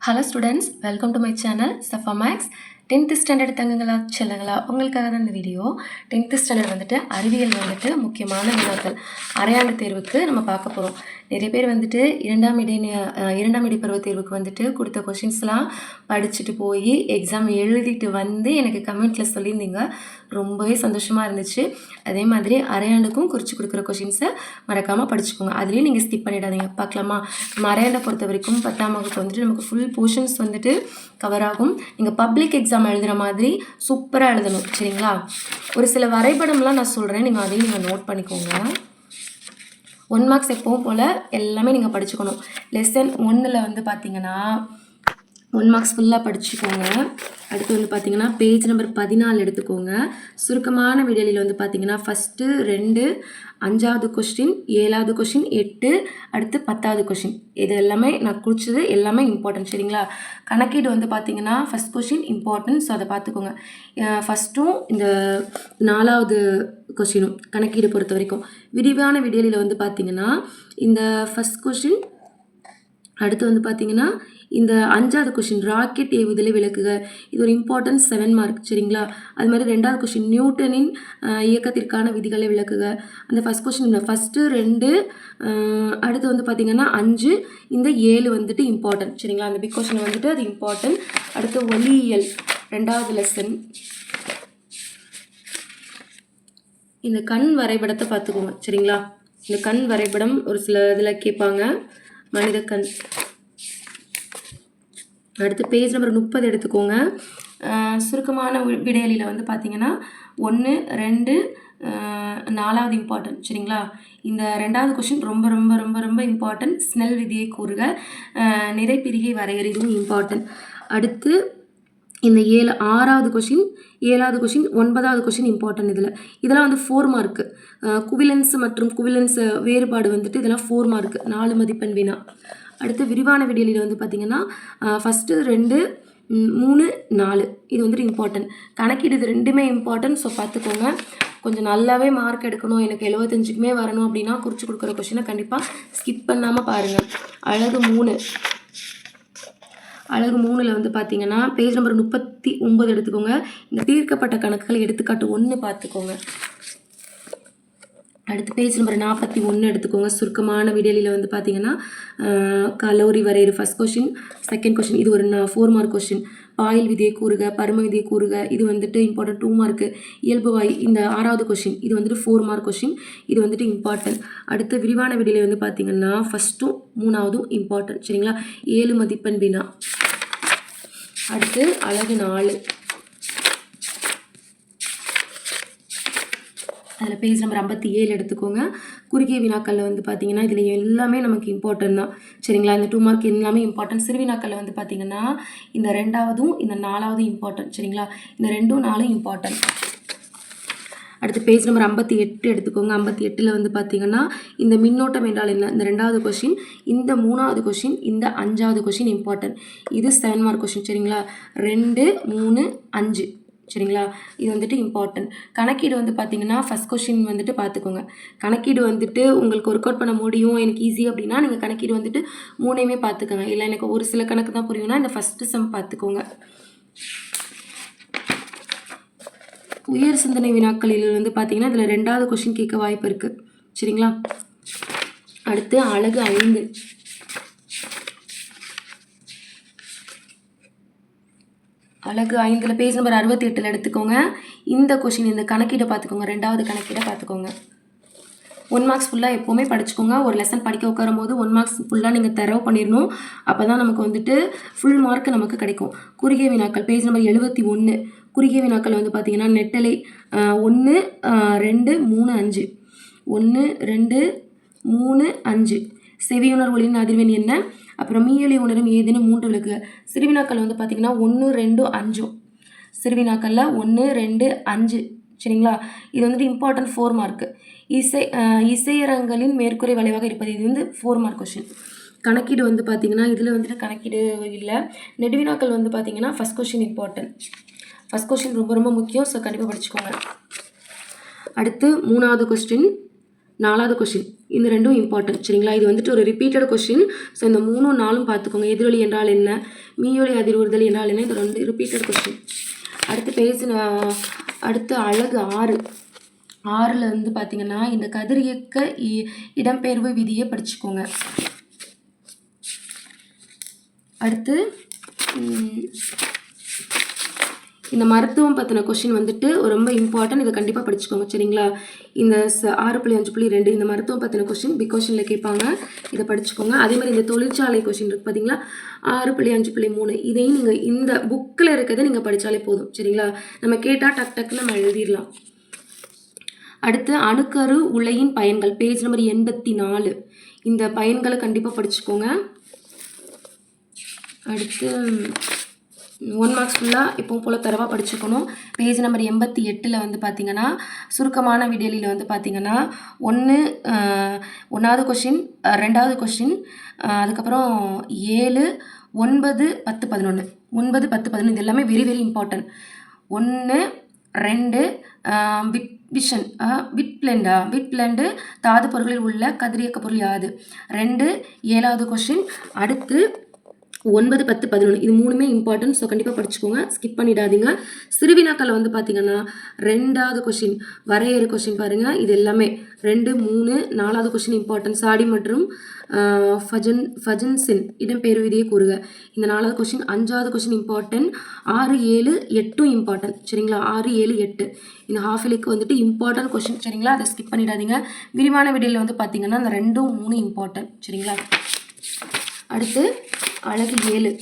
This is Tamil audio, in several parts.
Hello students, welcome to my channel Safa Max. Tenth standard தங்கங்களா? செல்லுங்களா? உங்களுக்காக தான் இந்த வீடியோ டென்த்து ஸ்டாண்டர்ட் வந்துட்டு அறிவியல் வந்துட்டு முக்கியமான வினாக்கள். அரையாண்டு தேர்வுக்கு நம்ம பார்க்க போகிறோம் நிறைய பேர் வந்துட்டு இரண்டாம் இடை இரண்டாம் இடைப்பருவ தேர்வுக்கு வந்துட்டு கொடுத்த கொஷின்ஸ்லாம் படிச்சுட்டு போய் எக்ஸாம் எழுதிட்டு வந்து எனக்கு கமெண்ட்டில் சொல்லியிருந்தீங்க. ரொம்பவே சந்தோஷமாக இருந்துச்சு. அதே மாதிரி அரையாண்டுக்கும் குறித்து கொடுக்குற கொஷின்ஸை மறக்காமல் படிச்சுக்கோங்க. அதுலேயும் நீங்கள் ஸ்கிப் பண்ணிடாதீங்க. பார்க்கலாமா? நம்ம அரையாண்டை பொறுத்த வரைக்கும் பத்தாம் வகுப்பு வந்துட்டு நமக்கு ஃபுல் போர்ஷன்ஸ் வந்துட்டு கவர் ஆகும். நீங்கள் பப்ளிக் எக்ஸாம் எழுதுகிற மாதிரி சூப்பராக எழுதணும் சரிங்களா? ஒரு சில வரைபடம்லாம் நான் சொல்கிறேன் நீங்கள் அதையும் நீங்கள் நோட் பண்ணிக்கோங்க. ஒன் மார்க்ஸ் எப்பவும் போல் எல்லாமே நீங்கள் படிச்சுக்கணும். லெசன் ஒன்றில் வந்து பார்த்தீங்கன்னா ஒன் மார்க்ஸ் ஃபுல்லாக படிச்சுக்கோங்க. அடுத்து வந்து பார்த்தீங்கன்னா பேஜ் நம்பர் பதினாலு எடுத்துக்கோங்க. சுருக்கமான விடையில் வந்து பார்த்திங்கன்னா ஃபஸ்ட்டு ரெண்டு அஞ்சாவது கொஸ்டின் ஏழாவது கொஷின் எட்டு அடுத்து பத்தாவது கொஷின் இது எல்லாமே நான் குறிச்சது எல்லாமே இம்பார்ட்டன்ட் சரிங்களா? கணக்கீடு வந்து பார்த்தீங்கன்னா ஃபஸ்ட் கொஷின் இம்பார்ட்டன்ட் ஸோ அதை பார்த்துக்கோங்க ஃபஸ்ட்டும் இந்த நாலாவது கொஷினும் கணக்கீடு பொறுத்த வரைக்கும். விரிவான விடியலில் வந்து பார்த்தீங்கன்னா இந்த ஃபஸ்ட் கொஷின் அடுத்து வந்து பார்த்திங்கன்னா இந்த அஞ்சாவது கொஷின் ராக்கெட் ஏவுதலை விளக்குக. இது ஒரு இம்பார்ட்டன்ட் செவன் மார்க் சரிங்களா? அது மாதிரி ரெண்டாவது கொஷின் நியூட்டனின் இயக்கத்திற்கான விதிகளை விளக்குக. அந்த ஃபஸ்ட் கொஷின் ஃபஸ்ட்டு ரெண்டு அடுத்து வந்து பார்த்திங்கன்னா அஞ்சு இந்த ஏழு வந்துட்டு இம்பார்ட்டன்ட் சரிங்களா? அந்த பிக் கொஷின் வந்துட்டு அது இம்பார்ட்டன்ட் அடுத்து ஒலியியல் ரெண்டாவது லெசன் இந்த கண் வரைபடத்தை பார்த்துக்கோங்க சரிங்களா? இந்த கண் வரைபடம் ஒரு சில இதில் கேட்பாங்க. மனித கண். அடுத்து பேஜ் நம்பர் முப்பது எடுத்துக்கோங்க. சுருக்கமான விடையலியில் வந்து பார்த்தீங்கன்னா ஒன்று ரெண்டு நாலாவது இம்பார்ட்டன்ட் சரிங்களா? இந்த ரெண்டாவது கொஷின் ரொம்ப ரொம்ப ரொம்ப ரொம்ப இம்பார்ட்டன்ட் ஸ்னெல் விதியை கூறுக. நிறைப்பிரிகை வரையறை இதுவும் இம்பார்ட்டன்ட் அடுத்து இந்த ஏழு ஆறாவது கொஷின் ஏழாவது கொஷின் ஒன்பதாவது கொஷின் இம்பார்ட்டன்ட் இதில். இதெல்லாம் வந்து ஃபோர் மார்க்கு குவிலன்ஸ் மற்றும் குவிலன்ஸ் வேறுபாடு வந்துட்டு இதெல்லாம் ஃபோர் மார்க்கு நாலு மதிப்பெண் வினா. அடுத்து விரிவான விடியலில் வந்து பார்த்திங்கன்னா ஃபஸ்ட்டு ரெண்டு மூணு நாலு. இது வந்துட்டு இம்பார்ட்டன்ட் கணக்கீடு இது ரெண்டுமே இம்பார்ட்டன்ட் ஸோ பார்த்துக்கோங்க கொஞ்சம் நல்லாவே மார்க் எடுக்கணும். எனக்கு எழுபத்தஞ்சுக்குமே வரணும் அப்படின்னா குறித்து கொடுக்குற கொஷினை கண்டிப்பாக ஸ்கிப் பண்ணாமல் பாருங்கள் அழகு மூணு. அழகு மூணில் வந்து பார்த்தீங்கன்னா பேஜ் நம்பர் முப்பத்தி ஒம்பது எடுத்துக்கோங்க. இந்த தீர்க்கப்பட்ட கணக்குகள் எடுத்துக்காட்டு ஒன்று பார்த்துக்கோங்க அடுத்து பேஜ் நம்பர் நாற்பத்தி ஒன்று எடுத்துக்கோங்க. சுருக்கமான விடலியில் வந்து பார்த்தீங்கன்னா கலோரி வரையறு ஃபஸ்ட் கொஷின் செகண்ட் கொஷின் இது ஒரு ஃபோர் மார்க் கொஷின் பாயில் விதியை கூறுக பரும விதியை கூறுக இது வந்துட்டு இம்பார்ட்டன்ட் டூ மார்க்கு இயல்பு வாய் இந்த ஆறாவது கொஷின் இது வந்துட்டு ஃபோர் மார்க் கொஷின் இது வந்துட்டு இம்பார்ட்டன்ட் அடுத்து விரிவான விடையில் வந்து பார்த்தீங்கன்னா ஃபஸ்ட்டும் மூணாவதும் இம்பார்ட்டன்ட் சரிங்களா? ஏழு மதிப்பெண் வினா. அடுத்து அழகு நாலு. அதில் பேஜ் நம்பர் ஐம்பத்தி ஏழு எடுத்துக்கோங்க. குறுகிய வினாக்களில் வந்து பார்த்தீங்கன்னா இதில் எல்லாமே நமக்கு இம்பார்ட்டன்ட் தான். சரிங்களா? இந்த டூ மார்க் எல்லாமே இம்பார்ட்டன்ட் சிறுவினாக்களில் வந்து பார்த்தீங்கன்னா இந்த ரெண்டாவதும் இந்த நாலாவதும் இம்பார்ட்டன்ட் சரிங்களா? இந்த ரெண்டும் நாலும் இம்பார்ட்டன்ட் அடுத்து பேஜ் நம்பர் ஐம்பத்தி எட்டு எடுத்துக்கோங்க. ஐம்பத்தி எட்டில் வந்து பார்த்தீங்கன்னா இந்த மின்னோட்டம் என்றால் என்ன? இந்த ரெண்டாவது கொஷின் இந்த மூணாவது கொஷின் இந்த அஞ்சாவது கொஷின் இம்பார்ட்டன்ட் இது செவன் மார்க் கொஷின் சரிங்களா? ரெண்டு மூணு அஞ்சு. சரிங்களா? இது வந்துட்டு இம்பார்ட்டன்ட் கணக்கீடு வந்து பார்த்தீங்கன்னா ஃபஸ்ட் கொஷின் வந்துட்டு பார்த்துக்கோங்க கணக்கீடு வந்துட்டு உங்களுக்கு ஒர்க் அவுட் பண்ண முடியும் எனக்கு ஈஸி அப்படின்னா நீங்கள் கணக்கீடு வந்துட்டு மூணையுமே பார்த்துக்கோங்க இல்லை எனக்கு ஒரு சில கணக்கு தான் புரியும்னா இந்த ஃபஸ்ட்டு சம் பார்த்துக்கோங்க உயர் சிந்தனை வினாக்களில் வந்து பார்த்தீங்கன்னா இதில் ரெண்டாவது கொஷின் கேட்க வாய்ப்பு இருக்குது சரிங்களா? அடுத்து அழகு ஐந்து. அழகு. ஐந்தில் பேஜ் நம்பர் அறுபத்தி எட்டில் எடுத்துக்கோங்க. இந்த கொஷின் இந்த கணக்கீடை பார்த்துக்கோங்க. ரெண்டாவது கணக்கீடை பார்த்துக்கோங்க. ஒன் மார்க்ஸ் ஃபுல்லாக எப்போவுமே படிச்சுக்கோங்க. ஒரு லெசன் படிக்க உட்காரும் போது ஒன் மார்க்ஸ் ஃபுல்லாக நீங்கள் தரவு பண்ணிடணும் அப்போ தான் நமக்கு வந்துட்டு ஃபுல் மார்க் நமக்கு கிடைக்கும். குறுகிய வினாக்கள் பேஜ் நம்பர் எழுபத்தி ஒன்று குறுகிய வினாக்கள் வந்து பார்த்திங்கன்னா நெட்டலை ஒன்று ரெண்டு மூணு அஞ்சு. ஒன்று ரெண்டு மூணு அஞ்சு. செவியுணர் ஒளியின் அதிர்வெண் என்ன? அப்புறம் மீயலை உணரும் ஏதேனும் மூன்று விளக்கு. சிறுவினாக்கள் வந்து பார்த்தீங்கன்னா ஒன்று ரெண்டு அஞ்சும் சிறுவினாக்களில் ஒன்று ரெண்டு அஞ்சு. சரிங்களா? இது வந்துட்டு இம்பார்ட்டன்ட் ஃபோர் மார்க்கு இசை இசையரங்களின் மேற்கூரை வளைவாக இருப்பது. இது வந்து ஃபோர் மார்க் கொஷின் கணக்கீடு வந்து பார்த்தீங்கன்னா இதில் வந்துட்டு கணக்கீடு இல்லை. நெடுவினாக்கள் வந்து பார்த்தீங்கன்னா first question important first question ரொம்ப ரொம்ப முக்கியம் ஸோ கண்டிப்பாக படிச்சுக்கோங்க. அடுத்து மூணாவது கொஸ்டின் நாலாவது கொஷின் இந்த ரெண்டும் இம்பார்ட்டன்ட் சரிங்களா? இது வந்துட்டு ஒரு ரிப்பீட்டட் கொஷின் ஸோ இந்த மூணும் நாலும் பார்த்துக்கோங்க. எதிரொலி என்றால் என்ன? மீயொலி அதிர்வுறுதல் என்றால் என்ன? இது ரெண்டு ரிப்பீட்டட் கொஷின் அடுத்து பேசின அடுத்து அழகு ஆறு. ஆறில் வந்து பார்த்தீங்கன்னா இந்த கதிரியக்க இ- இடம்பெயர்வு விதியை படிச்சுக்கோங்க. அடுத்து இந்த மருத்துவம் பற்றின கொஷின் வந்துட்டு ரொம்ப இம்பார்ட்டன்ட் இதை கண்டிப்பாக படிச்சுக்கோங்க சரிங்களா? இந்த ஆறு புள்ளி அஞ்சு புள்ளி ரெண்டு இந்த மருத்துவம் பற்றின கொஷின் பிக் கொஷினில் கேட்பாங்க. இதை படிச்சுக்கோங்க. அதே மாதிரி இந்த தொழிற்சாலை கொஷின் இருக்குது பார்த்தீங்களா ஆறு புள்ளி அஞ்சு புள்ளி மூணு. இதையும் நீங்கள் இந்த புக்கில் இருக்கிறத நீங்கள் படித்தாலே போதும் சரிங்களா? நம்ம கேட்டால் டக் டக்குன்னு நம்ம எழுதிடலாம். அடுத்து அணுக்கரு உலையின் பயன்கள் பேஜ் நம்பர் எண்பத்தி நாலு இந்த பயன்களை கண்டிப்பாக படிச்சுக்கோங்க. அடுத்து ஒன் மார்க்ஸ் ஃபுல்லாக இப்போ போல் தரவாக படிச்சுக்கணும். பேஜ் நம்பர் எண்பத்தி எட்டில் வந்து பார்த்தீங்கன்னா சுருக்கமான விடியலில் வந்து பார்த்தீங்கன்னா ஒன்று ஒன்றாவது கொஷின் ரெண்டாவது கொஷின் அதுக்கப்புறம் ஏழு ஒன்பது பத்து பதினொன்று ஒன்பது பத்து பதினொன்று இது எல்லாமே வெரி வெரி இம்பார்ட்டன்ட் ஒன்று ரெண்டு விட் விஷன் விட் பிளண்டா விட் பிளண்டு தாது பொருளில் உள்ள கதிரியக்க பொருள் யாது? ரெண்டு ஏழாவது கொஷின் அடுத்து ஒன்பது பத்து பதினொன்று இது மூணுமே இம்பார்ட்டன்ட் ஸோ கண்டிப்பாக படிச்சுக்கோங்க. ஸ்கிப் பண்ணிடாதீங்க. சிறுவினாக்கள் வந்து பார்த்தீங்கன்னா ரெண்டாவது கொஷின் வரையறு கொஷின் பாருங்கள் இது எல்லாமே ரெண்டு மூணு நாலாவது கொஷின் இம்பார்ட்டன்ட் சாடி மற்றும் ஃபஜன் ஃபஜன்சின் இடம்பெயர்வு விதியை கூறுக. இந்த நாலாவது கொஷின் அஞ்சாவது கொஷின் இம்பார்ட்டன்ட் ஆறு ஏழு எட்டும் இம்பார்ட்டன்ட் சரிங்களா? ஆறு ஏழு எட்டு. இந்த ஹாஃபிலிக்கு வந்துட்டு இம்பார்ட்டன்ட் கொஷின் சரிங்களா? அதை ஸ்கிப் பண்ணிடாதீங்க. விரிவான விடையில் வந்து பார்த்தீங்கன்னா அந்த ரெண்டும் மூணு இம்பார்ட்டன்ட் சரிங்களா? அடுத்து அழகு ஏழு.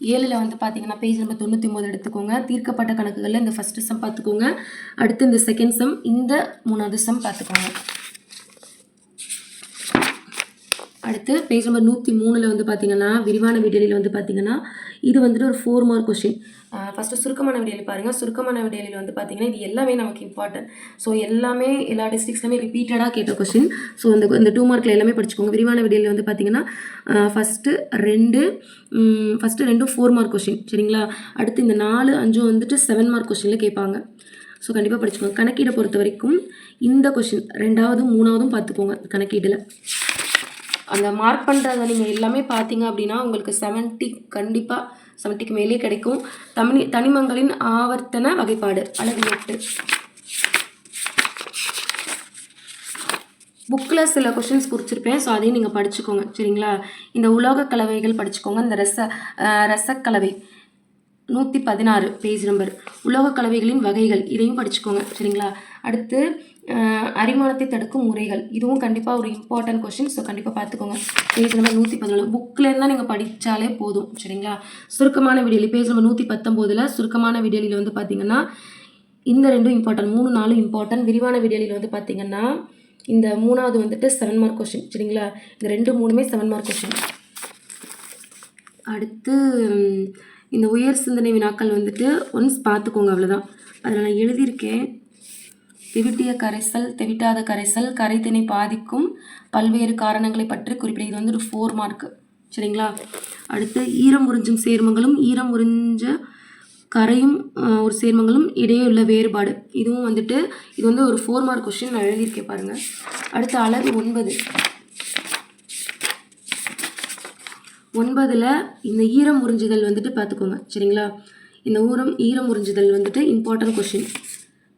ஏழில் வந்து பார்த்தீங்கன்னா பேஜ் நம்பர் தொண்ணூற்றி ஒம்பது எடுத்துக்கோங்க. தீர்க்கப்பட்ட கணக்குகளில் இந்த ஃபஸ்ட்டு சம் பார்த்துக்கோங்க அடுத்து இந்த செகண்ட் சம் இந்த மூணாவது சம் பார்த்துக்கோங்க அடுத்து பேஜ் நம்பர் நூற்றி மூணில் வந்து பார்த்தீங்கன்னா விரிவான விடியலில் வந்து பார்த்தீங்கன்னா இது வந்துட்டு ஒரு ஃபோர் மார்க் கொஷின் ஃபஸ்ட்டு சுருக்கமான விடையில் பாருங்கள் சுருக்கமான விடியலில் வந்து பார்த்தீங்கன்னா இது எல்லாமே நமக்கு இம்பார்ட்டன்ட் ஸோ எல்லாமே எல்லா டிஸ்ட்ரிக்ஸ்லையுமே ரிப்பீட்டடாக கேட்ட கொஷின் ஸோ இந்த இந்த டூ மார்க்கில் எல்லாமே படிச்சுக்கோங்க. விரிவான விடியலில் வந்து பார்த்தீங்கன்னா ஃபஸ்ட்டு ரெண்டு ஃபஸ்ட்டு ரெண்டும் ஃபோர் மார்க் கொஷின் சரிங்களா? அடுத்து இந்த நாலு அஞ்சும் வந்துட்டு செவன் மார்க் கொஸ்டினில் கேட்பாங்க. ஸோ கண்டிப்பாக படிச்சுக்கோங்க. கணக்கீடை பொறுத்த வரைக்கும் இந்த கொஷின் ரெண்டாவதும் மூணாவதும் பார்த்துக்கோங்க. கணக்கீடில். அந்த மார்க் பண்ணுறத நீங்கள் எல்லாமே பார்த்தீங்க அப்படின்னா உங்களுக்கு செவன்ட்டி கண்டிப்பாக செவன்ட்டிக்கு மேலே கிடைக்கும். தமிழ் தனிமங்களின் ஆவர்த்தன வகைப்பாடு அளவு எட்டு. புக்கில் சில கொஷின்ஸ் குறிச்சிருப்பேன் ஸோ அதையும் நீங்கள் படிச்சுக்கோங்க சரிங்களா? இந்த உலோக கலவைகள் படிச்சுக்கோங்க இந்த ரச ரசக்கலவை. நூற்றி பதினாறு பேஜ் நம்பர் உலோக கலவைகளின் வகைகள் இதையும் படிச்சுக்கோங்க. சரிங்களா? அடுத்து அரிமானத்தை தடுக்கும் முறைகள். இதுவும் கண்டிப்பாக ஒரு இம்பார்ட்டன்ட் கொஷின் ஸோ கண்டிப்பாக பார்த்துக்கோங்க. பேஜ் நம்பர் நூற்றி பதினாலு புக்கில் இருந்தால் நீங்கள் படித்தாலே போதும். சரிங்களா? சுருக்கமான விடியலி பேஜ் நம்பர் நூற்றி பத்தொம்போதில் சுருக்கமான விடியலியில் வந்து பார்த்தீங்கன்னா இந்த ரெண்டும் இம்பார்ட்டன்ட் மூணு நாலும் இம்பார்ட்டன்ட் விரிவான விடியலில் வந்து பார்த்தீங்கன்னா இந்த மூணாவது வந்துட்டு செவன் மார்க் கொஷின் சரிங்களா? இந்த ரெண்டு மூணுமே செவன் மார்க் கொஷின் அடுத்து இந்த உயர் சிந்தனை வினாக்கள் வந்துட்டு ஒன்ஸ் பார்த்துக்கோங்க அவ்வளோதான் அதில் நான் எழுதியிருக்கேன். தெவிட்டிய கரைசல் தெவிட்டாத கரைசல் கரைத்தினை பாதிக்கும் பல்வேறு காரணங்களை பற்றி குறிப்பிட இது வந்து ஒரு ஃபோர் மார்க்கு சரிங்களா? அடுத்து ஈரம் உறிஞ்சும் சேர்மங்களும் ஈரம் உறிஞ்ச கரையும் ஒரு சேர்மங்களும் இடையே உள்ள வேறுபாடு. இதுவும் வந்துட்டு இது வந்து ஒரு ஃபோர் மார்க் கொஸ்டின் நான் எழுதியிருக்கேன் பாருங்கள் அடுத்து அளவு ஒன்பது. ஒன்பதில் இந்த ஈரம் உறிஞ்சுதல் வந்துட்டு பார்த்துக்கோங்க சரிங்களா? இந்த ஊரம் ஈரம் உறிஞ்சுதல் வந்துட்டு இம்பார்ட்டன்ட் கொஷின்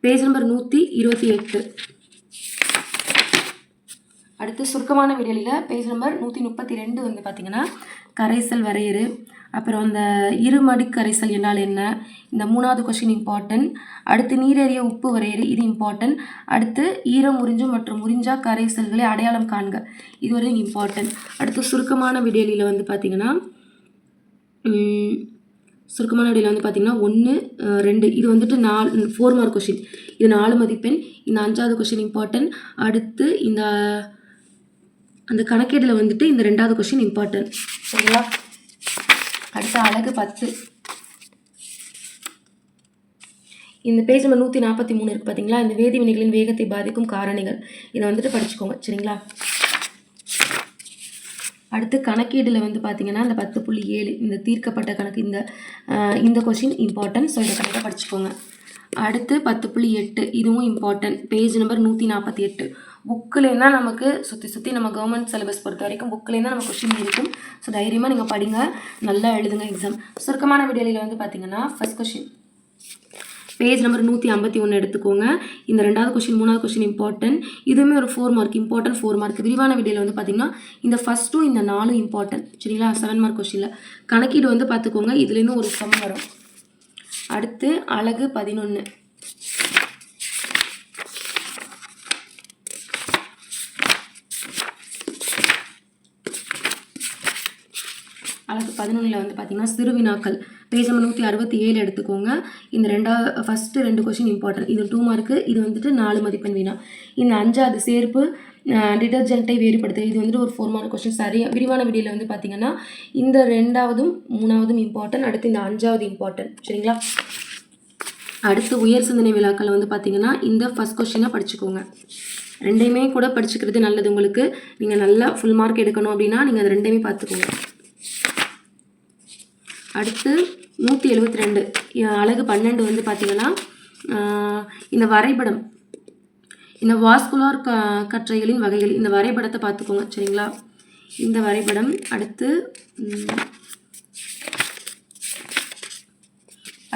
பேஜ் நம்பர் நூற்றி இருபத்தி எட்டு. அடுத்து சுருக்கமான விடியலில் பேஜ் நம்பர் நூற்றி முப்பத்தி ரெண்டு வந்து பார்த்திங்கன்னா கரைசல் வரையறு. அப்புறம் அந்த இருமடி கரைசல் என்றால் என்ன? இந்த மூணாவது கொஷின் இம்பார்ட்டன்ட் அடுத்து நீரேறிய உப்பு வரையறு. இது இம்பார்ட்டன்ட் அடுத்து ஈரம் உறிஞ்சும் மற்றும் உறிஞ்சா கரைசல்களை அடையாளம் காண்க. இது வரையும் இம்பார்ட்டன்ட் அடுத்து சுருக்கமான விடியலியில் வந்து பார்த்திங்கன்னா சுருக்கமான விடையில் வந்து பார்த்திங்கன்னா ஒன்று ரெண்டு. இது வந்துட்டு நாலு ஃபோர் மார்க் கொஷின் இது நாலு மதிப்பெண். இந்த அஞ்சாவது கொஷின் இம்பார்ட்டன்ட் அடுத்து இந்த அந்த கணக்கீடில் வந்துட்டு இந்த ரெண்டாவது கொஷின் இம்பார்ட்டன்ட் சரிங்களா? அடுத்த அழகு பத்து. இந்த பேஜ் நம்ம நூற்றி நாற்பத்தி மூணு இருக்குது பார்த்தீங்களா இந்த வேதி வினைகளின் வேகத்தை பாதிக்கும் காரணிகள். இதை வந்துட்டு படிச்சுக்கோங்க. சரிங்களா? அடுத்து கணக்கீடில் வந்து பார்த்தீங்கன்னா இந்த பத்து புள்ளி ஏழு இந்த தீர்க்கப்பட்ட கணக்கு இந்த இந்த கொஷின் இம்பார்ட்டன்ட் ஸோ இதை கணக்காக படிச்சுக்கோங்க. அடுத்து பத்து புள்ளி எட்டு. இதுவும் இம்பார்ட்டன்ட் பேஜ் நம்பர் நூற்றி நாற்பத்தி எட்டு. புக்கிலேருந்து நமக்கு சுற்றி சுற்றி நம்ம கவர்மெண்ட் சிலபஸ் பொறுத்த வரைக்கும் புக்கிலேருந்து நம்ம கொஷின் இருக்கும். ஸோ தைரியமாக நீங்கள் படிங்க. நல்லா எழுதுங்க எக்ஸாம் சுருக்கமான விடியலில் வந்து பார்த்தீங்கன்னா ஃபஸ்ட் கொஷின் பேஜ் நம்பர் நூற்றி ஐம்பத்தி ஒன்று எடுத்துக்கோங்க. இந்த ரெண்டாவது கொஷின் மூணாவது கொஷின் இம்பார்ட்டன்ட் இதுவுமே ஒரு four mark important four mark விரிவான விடையில் வந்து பார்த்தீங்கன்னா இந்த ஃபஸ்ட்டும் இந்த நாலும் இம்பார்ட்டன்ட் சரிங்களா? செவன் மார்க் கொஷினில் கணக்கீடு வந்து பார்த்துக்கோங்க இதுலேருந்து ஒரு சம் வரும். அடுத்து அழகு பதினொன்று அழகு பதினொன்றில் வந்து பார்த்தீங்கன்னா சிறுவினாக்கள் பேஜ் நம்பர் நூற்றி அறுபத்தி ஏழு எடுத்துக்கோங்க. இந்த ரெண்டாவது ஃபஸ்ட்டு ரெண்டு கொஷின் இம்பார்ட்டன்ட் இது டூ மார்க்கு இது வந்துட்டு நாலு மதிப்பெண் வினா. இந்த அஞ்சாவது சேர்ப்பு டிடர்ஜென்ட்டை வேறுபடுத்துது இது வந்துட்டு ஒரு ஃபோர் மார்க் கொஷின் சரியா விரிவான வீடியோவில் வந்து பார்த்தீங்கன்னா இந்த ரெண்டாவதும் மூணாவதும் இம்பார்ட்டன்ட் அடுத்து இந்த அஞ்சாவது இம்பார்ட்டன்ட் சரிங்களா? அடுத்து உயர் சிந்தனை விழாக்கள் வந்து பார்த்தீங்கன்னா இந்த ஃபஸ்ட் கொஷினை படிச்சுக்கோங்க. ரெண்டையுமே கூட படிச்சுக்கிறது நல்லது உங்களுக்கு. நீங்கள் நல்லா ஃபுல் மார்க் எடுக்கணும் அப்படின்னா நீங்கள் அது ரெண்டையுமே பார்த்துக்கோங்க அடுத்து நூற்றி எழுபத்தி ரெண்டு அழகு பன்னெண்டு வந்து பார்த்திங்கன்னா இந்த வரைபடம் இந்த வாஸ்குலார் க கற்றைகளின் வகைகள் இந்த வரைபடத்தை பார்த்துக்கோங்க சரிங்களா? இந்த வரைபடம் அடுத்து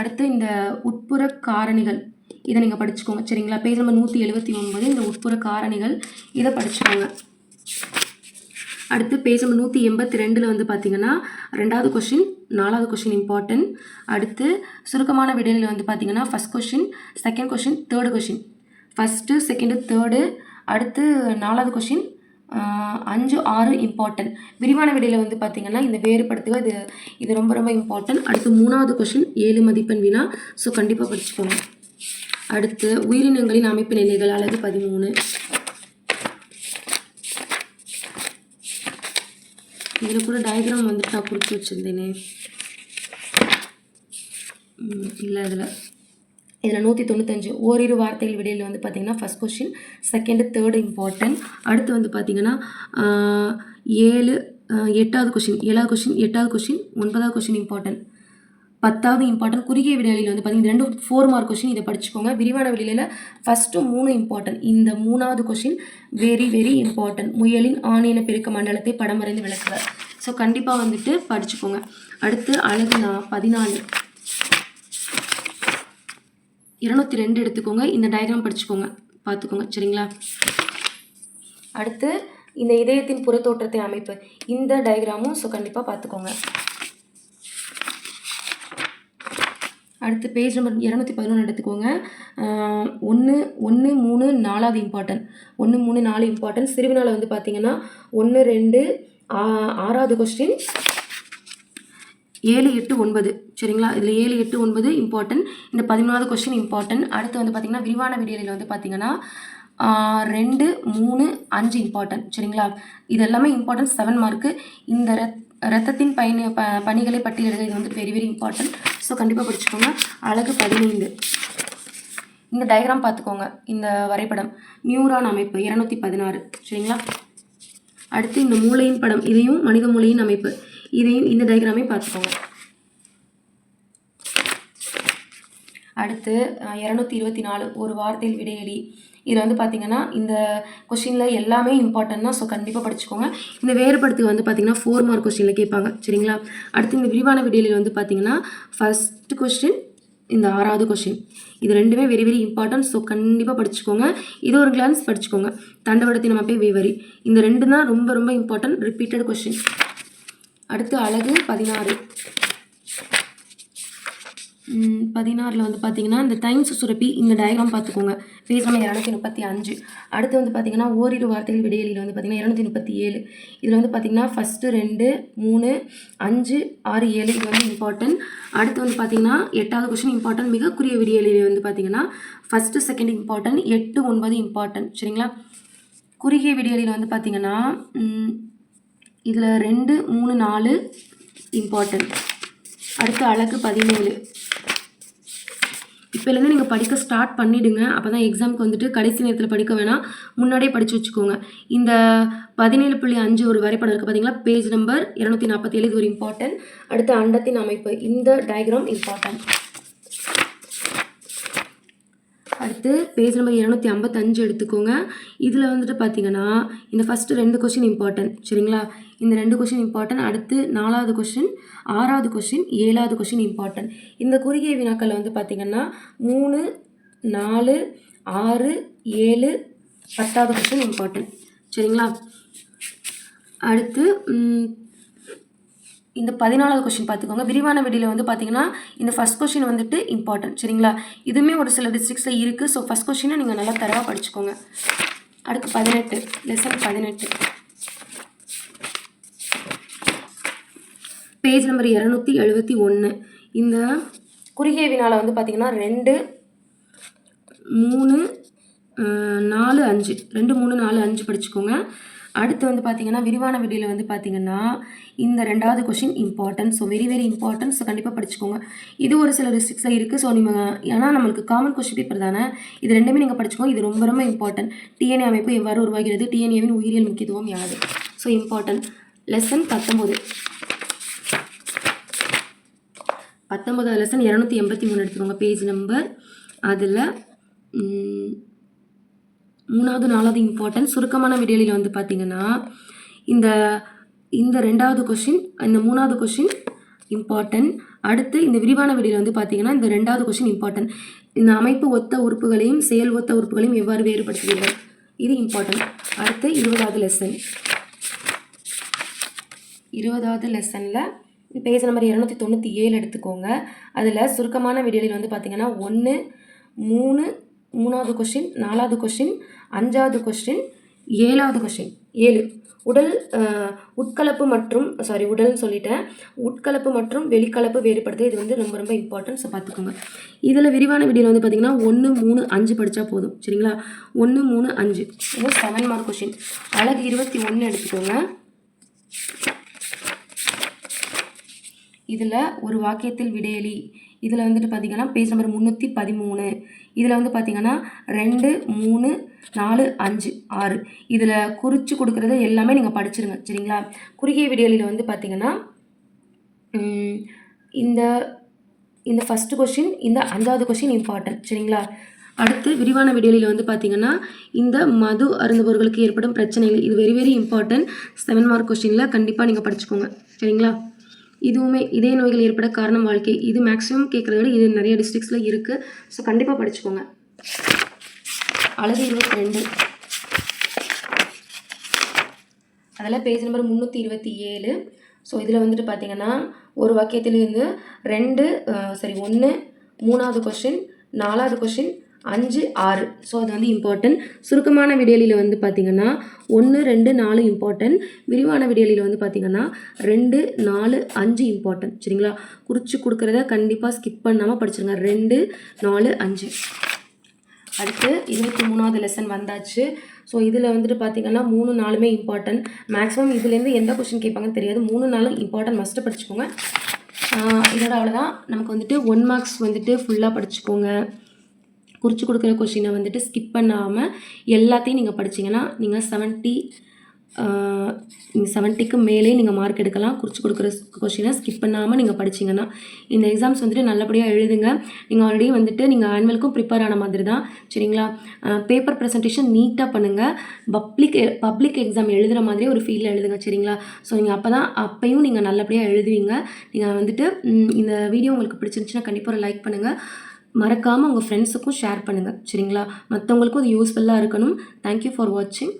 அடுத்து இந்த உட்புற காரணிகள். இதை நீங்கள் படிச்சுக்கோங்க சரிங்களா? பேஜ் நம்பர் நூற்றி எழுபத்தி ஒன்பது இந்த உட்புற காரணிகள் இதை படிச்சுக்கோங்க. அடுத்து பேஜ் நம்பர் நூற்றி எண்பத்தி ரெண்டில் வந்து பார்த்தீங்கன்னா ரெண்டாவது கொஷின் நாலாவது கொஷின் இம்பார்ட்டன்ட் அடுத்து சுருக்கமான விடையில் வந்து பார்த்தீங்கன்னா first question second question third question first second third அடுத்து நாலாவது கொஷின் அஞ்சு ஆறு இம்பார்ட்டன்ட் விரிவான விடையில் வந்து பார்த்தீங்கன்னா இந்த வேறுபடுத்துக இது இது ரொம்ப ரொம்ப இம்பார்ட்டன்ட் அடுத்து மூணாவது கொஷின் ஏழு மதிப்பெண் வினா. ஸோ கண்டிப்பாக படிச்சுக்கோங்க. அடுத்து உயிரினங்களின் அமைப்பு நிலைகள் அழகு பதிமூணு. இதில் கூட டயக்ராம் வந்துட்டு நான் குறித்து வச்சுருந்தேனே இல்லை இதில் இதில் நூற்றி தொண்ணூத்தஞ்சு ஓரிரு வார்த்தைகள் விடையில் வந்து பார்த்தீங்கன்னா first question second third important அடுத்து வந்து பார்த்திங்கன்னா ஏழு எட்டாவது கொஷின் ஏழாவது கொஷின் எட்டாவது கொஷின் ஒன்பதாவது கொஷின் இம்பார்ட்டன்ட் பத்தாவது இம்பார்ட்டன்ட் குறுகிய விடையில் வந்து பார்த்தீங்கன்னா ரெண்டு ஃபோர் மார்க் கொஷின் இதை படிச்சுக்கோங்க. விரிவான விடையில ஃபஸ்ட்டு மூணு இம்பார்ட்டன்ட் இந்த மூணாவது கொஷின் வெரி வெரி இம்பார்ட்டன்ட் முயலின் ஆணியன பெருக்க மண்டலத்தை படம் வரைந்து விளக்குவார். ஸோ கண்டிப்பாக வந்துட்டு படிச்சுக்கோங்க. அடுத்து அழகு நான் பதினாலு. இருநூத்தி ரெண்டு எடுத்துக்கோங்க. இந்த டயக்ராம் படிச்சுக்கோங்க. பார்த்துக்கோங்க. சரிங்களா? அடுத்து இந்த இதயத்தின் புறத்தோற்றத்தை அமைப்பு. இந்த டயக்ராமும் ஸோ கண்டிப்பாக பார்த்துக்கோங்க. அடுத்து பேஜ் நம்பர் இரநூத்தி பதினொன்று எடுத்துக்கோங்க. ஒன்று ஒன்று மூணு நாலாவது இம்பார்ட்டன்ட் ஒன்று மூணு நாலு இம்பார்ட்டன்ட் சிறுவினால் வந்து பார்த்தீங்கன்னா ஒன்று ரெண்டு ஆ- ஆறாவது கொஸ்டின் ஏழு எட்டு ஒன்பது. சரிங்களா? இதில் ஏழு எட்டு ஒன்பது இம்பார்ட்டன்ட் இந்த பதிமூணாவது கொஸ்டின் இம்பார்ட்டன்ட் அடுத்து வந்து பார்த்திங்கன்னா விரிவான விடியலில் வந்து பார்த்திங்கன்னா ரெண்டு மூணு அஞ்சு இம்பார்ட்டன்ட் சரிங்களா? இது எல்லாமே இம்பார்ட்டன்ட் செவன் மார்க்கு இந்த ரத் ரத்தத்தின் பயணி ப பணிகளை பட்டியலிடுக இது வந்து வெரி வெரி இம்பார்ட்டன்ட் ஸோ கண்டிப்பாக படிச்சுக்கோங்க அழகு பதினைந்து. இந்த டயக்ராம் பார்த்துக்கோங்க இந்த வரைபடம். நியூரான் அமைப்பு இரநூத்தி பதினாறு. சரிங்களா? அடுத்து இந்த மூளையின் படம். இதையும் மனித மூளையின் அமைப்பு. இதையும் இந்த டயக்ராமையும் பார்த்துக்கோங்க. அடுத்து இரநூத்தி இருபத்தி நாலு ஒரு வார்த்தையில் விடையடி. இதில் வந்து பார்த்தீங்கன்னா இந்த கொஷினில் எல்லாமே இம்பார்ட்டன்ட் தான். ஸோ கண்டிப்பாக படிச்சுக்கோங்க. இந்த வேறுபடுத்துக்கு வந்து பார்த்தீங்கன்னா ஃபோர் மார்க் கொஷினில் கேட்பாங்க. சரிங்களா? அடுத்து இந்த விரிவான விடையில வந்து பார்த்திங்கன்னா ஃபஸ்ட்டு கொஸ்டின் இந்த ஆறாவது கொஷின் இது ரெண்டுமே வெரி வெரி இம்பார்ட்டன்ட் ஸோ கண்டிப்பாக படிச்சுக்கோங்க. இது ஒரு கிளான்ஸ் படிச்சுக்கோங்க. தண்டவடத்தின் அமைப்பே விவரி. இந்த ரெண்டு தான் ரொம்ப ரொம்ப இம்பார்ட்டன்ட் ரிப்பீட்டட் கொஷின் அடுத்து அழகு பதினாறு. பதினாறில் வந்து பார்த்தீங்கன்னா இந்த டைம்ஸ் சுரப்பி இந்த டயக்ராம் பார்த்துக்கோங்க பேஜ் நம்பர் இரநூத்தி முப்பத்தி அஞ்சு. அடுத்து வந்து பார்த்தீங்கன்னா ஓரிரு வார்த்தைகள் விடையலில் வந்து பார்த்தீங்கன்னா இரநூத்தி முப்பத்தி ஏழு. இதில் வந்து பார்த்தீங்கன்னா ஃபஸ்ட்டு ரெண்டு மூணு அஞ்சு ஆறு ஏழு இது வந்து இம்பார்ட்டன்ட் அடுத்து வந்து பார்த்தீங்கன்னா எட்டாவது கொஸ்டின் இம்பார்ட்டன்ட் மிகக்குரிய விடியலில் வந்து பார்த்தீங்கன்னா ஃபஸ்ட்டு செகண்ட் இம்பார்ட்டன்ட் எட்டு ஒன்பது இம்பார்ட்டன்ட் சரிங்களா? குறுகிய விடியலில் வந்து பார்த்திங்கன்னா இதில் ரெண்டு மூணு நாலு இம்பார்ட்டன்ட் அடுத்து அழகு பதினேழு. இப்போலேருந்து நீங்கள் படிக்க ஸ்டார்ட் பண்ணிவிடுங்க அப்போ தான் எக்ஸாமுக்கு வந்துட்டு கடைசி நேரத்தில் படிக்க வேணாம் முன்னாடியே படித்து வச்சுக்கோங்க. இந்த பதினேழு புள்ளி அஞ்சு ஒரு வரைபடம் இருக்குது பார்த்தீங்களா பேஜ் நம்பர் இரநூத்தி நாற்பத்தி ஏழு இது ஒரு இம்பார்ட்டன்ட் அடுத்து அண்டத்தின் அமைப்பு. இந்த டயக்ராம் இம்பார்ட்டன்ட் அடுத்து பேஜ் நம்பர் இரநூத்தி ஐம்பத்தஞ்சு எடுத்துக்கோங்க. இதில் வந்துட்டு பார்த்தீங்கன்னா இந்த ஃபஸ்ட்டு ரெண்டு கொஷின் இம்பார்ட்டன்ட் சரிங்களா? இந்த ரெண்டு கொஷின் இம்பார்ட்டன்ட் அடுத்து நாலாவது கொஷின் ஆறாவது கொஷின் ஏழாவது கொஷின் இம்பார்ட்டன்ட் இந்த குறுகிய வினாக்கள் வந்து பார்த்திங்கன்னா மூணு நாலு ஆறு ஏழு பத்தாவது கொஷின் இம்பார்ட்டன்ட் சரிங்களா? அடுத்து இந்த பதினாலாவது கொஷின் பார்த்துக்கோங்க. விரிவான விடியில் வந்து பார்த்தீங்கன்னா இந்த ஃபஸ்ட் கொஷின் வந்துட்டு இம்பார்ட்டன்ட் சரிங்களா? இதுவுமே ஒரு சில டிஸ்ட்ரிக்ஸில் இருக்குது ஸோ ஃபஸ்ட் கொஷினை நீங்கள் நல்லா தரவாக படிச்சுக்கோங்க. அடுத்து பதினெட்டு. லெசன் பதினெட்டு. பேஜ் நம்பர் இரநூத்தி எழுபத்தி ஒன்று இந்த குறுகிய வினால வந்து பார்த்தீங்கன்னா ரெண்டு மூணு நாலு அஞ்சு. ரெண்டு மூணு நாலு அஞ்சு படிச்சுக்கோங்க. அடுத்து வந்து பார்த்தீங்கன்னா விரிவான விடியில் வந்து பார்த்தீங்கன்னா இந்த ரெண்டாவது question important so very very important so கண்டிப்பாக படிச்சுக்கோங்க. இது ஒரு சில டிஸ்ட்ரிக்ஸில் இருக்குது ஸோ நீங்கள் ஏன்னா நம்மளுக்கு காமன் கொஷின் பேப்பர் தானே. இது ரெண்டுமே நீங்கள் படிச்சுக்கோங்க. இது ரொம்ப ரொம்ப இம்பார்ட்டன்ட் டிஎன்ஏ அமைப்பு எவ்வாறு உருவாகிறது? டிஎன்ஏவின் உயிரியல் முக்கியத்துவம் யாது? ஸோ இம்பார்ட்டன்ட் லெசன் பத்தொம்போது பத்தொம்போதாவது லெசன் இரநூத்தி எண்பத்தி மூணு எடுத்துக்கோங்க பேஜ் நம்பர் அதில் மூணாவது நாலாவது இம்பார்ட்டன்ட் சுருக்கமான விடியலில் வந்து பார்த்திங்கன்னா இந்த இந்த ரெண்டாவது கொஷின் இந்த மூணாவது கொஷின் இம்பார்ட்டன்ட் அடுத்து இந்த விரிவான விடியில் வந்து பார்த்தீங்கன்னா இந்த ரெண்டாவது கொஷின் இம்பார்ட்டன்ட் இந்த அமைப்பு ஒத்த உறுப்புகளையும் செயல் ஒத்த உறுப்புகளையும் எவ்வாறு வேறுபடுத்துவீர்கள்? இது இம்பார்ட்டன்ட் அடுத்து இருபதாவது லெசன் இருபதாவது லெசனில் பேஜ் நம்பர் இரநூத்தி தொண்ணூற்றி ஏழு எடுத்துக்கோங்க. அதில் சுருக்கமான விடியலில் வந்து பார்த்தீங்கன்னா ஒன்று மூணு மூணாவது கொஷின் நாலாவது கொஷின் அஞ்சாவது கொஷின் ஏழாவது கொஷின் ஏழு. உடல் உட்கலப்பு மற்றும் சாரி உடல்னு சொல்லிட்டேன். உட்கலப்பு மற்றும் வெளிக்கலப்பு வேறுபடுது. இது வந்து ரொம்ப ரொம்ப இம்பார்ட்டன்ட் ஸோ பார்த்துக்கோங்க இதில் விரிவான விடியில் வந்து பார்த்தீங்கன்னா ஒன்று மூணு அஞ்சு படித்தா போதும். சரிங்களா? ஒன்று மூணு அஞ்சு. இது செவன் மார்க் கொஷின் அழகு இருபத்தி ஒன்று எடுத்துக்கோங்க. இதில் ஒரு வாக்கியத்தில் விடையலி. இதில் வந்துட்டு பார்த்தீங்கன்னா பேஜ் நம்பர் முந்நூற்றி பதிமூணு. இதில் வந்து பார்த்தீங்கன்னா ரெண்டு மூணு நாலு அஞ்சு ஆறு. இதில் குறித்து கொடுக்குறது எல்லாமே நீங்கள் படிச்சிருங்க. சரிங்களா? குறுகிய விடையலியில் வந்து பார்த்தீங்கன்னா இந்த இந்த ஃபஸ்ட்டு கொஷின் இந்த அஞ்சாவது கொஷின் இம்பார்ட்டன்ட் சரிங்களா? அடுத்து விரிவான விடியலில் வந்து பார்த்தீங்கன்னா இந்த மது அருந்துபவர்களுக்கு ஏற்படும் பிரச்சனைகள். இது very very important seven mark கொஷினில் கண்டிப்பாக நீங்கள் படிச்சுக்கோங்க. சரிங்களா? இதுவுமே இதய நோய்கள் ஏற்பட காரணம் வாழ்க்கை. இது மேக்ஸிமம் கேட்குறத விட இது நிறைய டிஸ்ட்ரிக்ஸில் இருக்குது ஸோ கண்டிப்பாக படிச்சுக்கோங்க. அழகு இருபத்தி ரெண்டு அதில் பேஜ் நம்பர் முந்நூற்றி இருபத்தி ஏழு. ஸோ இதில் வந்துட்டு பார்த்தீங்கன்னா ஒரு வாக்கியத்திலிருந்து ரெண்டு சரி ஒன்று மூணாவது கொஷின் நாலாவது கொஷின் அஞ்சு ஆறு. ஸோ அது வந்து இம்பார்ட்டன்ட் சுருக்கமான விடியலில் வந்து பார்த்தீங்கன்னா ஒன்று ரெண்டு நாலு இம்பார்ட்டன்ட் விரிவான விடியலில் வந்து பார்த்தீங்கன்னா ரெண்டு நாலு அஞ்சு இம்பார்ட்டன்ட் சரிங்களா? குறித்து கொடுக்குறத கண்டிப்பாக ஸ்கிப் பண்ணாமல் படிச்சிருங்க. ரெண்டு நாலு அஞ்சு. அடுத்து இருபத்தி மூணாவது லெசன் வந்தாச்சு. ஸோ இதில் வந்துட்டு பார்த்தீங்கன்னா மூணு நாளுமே இம்பார்ட்டன்ட் மேக்ஸிமம் இதுலேருந்து எந்த கொஷின் கேட்பாங்கன்னு தெரியாது. மூணு நாளும் இம்பார்ட்டன்ட் மஸ்ட்டு படிச்சுக்கோங்க. இதோட அவ்வளோதான் நமக்கு வந்துட்டு ஒன் மார்க்ஸ் வந்துட்டு ஃபுல்லாக படிச்சுக்கோங்க. குறித்து கொடுக்குற கொஷினை வந்துட்டு ஸ்கிப் பண்ணாமல் எல்லாத்தையும் நீங்கள் படிச்சீங்கன்னா நீங்கள் செவன்ட்டி நீங்கள் செவன்ட்டிக்கு மேலே நீங்கள் மார்க் எடுக்கலாம். குறித்து கொடுக்குற கொஷினை ஸ்கிப் பண்ணாமல் நீங்கள் படிச்சீங்கன்னா இந்த எக்ஸாம்ஸ் வந்துட்டு நல்லபடியாக எழுதுங்க. நீங்கள் ஆல்ரெடி வந்துட்டு நீங்கள் ஆனுவலுக்கும் ப்ரிப்பேர் ஆன மாதிரி தான். சரிங்களா? பேப்பர் ப்ரெசன்டேஷன் நீட்டாக பண்ணுங்கள் பப்ளிக் பப்ளிக் எக்ஸாம் எழுதுகிற மாதிரி ஒரு ஃபீலில் எழுதுங்க. சரிங்களா? ஸோ நீங்கள் அப்போ தான் அப்பையும் நீங்கள் நல்லபடியாக எழுதுவீங்க. நீங்கள் வந்துட்டு இந்த வீடியோ உங்களுக்கு பிடிச்சிருந்துச்சுன்னா கண்டிப்பாக ஒரு லைக் பண்ணுங்கள் மறக்காமல் உங்கள் ஃப்ரெண்ட்ஸுக்கும் ஷேர் பண்ணுங்கள் சரிங்களா? மற்றவங்களுக்கும் அது யூஸ்ஃபுல்லாக இருக்கணும். தேங்க்யூ ஃபார் வாட்சிங்